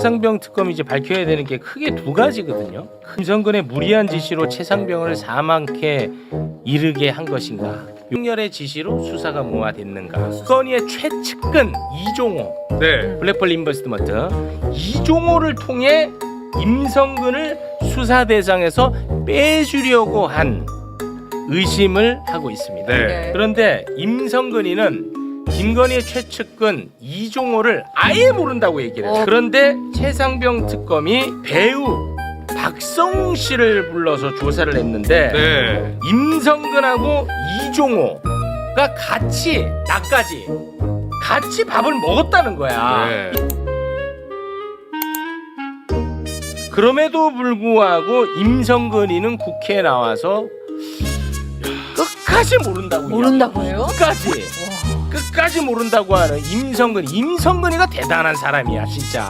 최상병 특검이 이제 밝혀야 되는 게 크게 두 가지거든요. 김성근의 무리한 지시로 최상병을 사망케 이르게 한 것인가? 윤열의 지시로 수사가 무화됐는가? 건의의 최측근 이종호 네. 블랙펄 인버스트먼트 이종호를 통해 임성근을 수사 대상에서 빼주려고 한 의심을 하고 있습니다. 네. 그런데 임성근이는 김건희의 최측근 이종호를 아예 모른다고 얘기를 해요. 어. 그런데 최상병 특검이 배우 박성웅 씨를 불러서 조사를 했는데 네. 임성근하고 이종호가 같이 나까지 같이 밥을 먹었다는 거야. 네. 그럼에도 불구하고 임성근이는 국회에 나와서 끝까지 모른다고 모른다고 해요? 끝까지 끝까지 모른다고 하는 임성근. 임성근이가 대단한 사람이야 진짜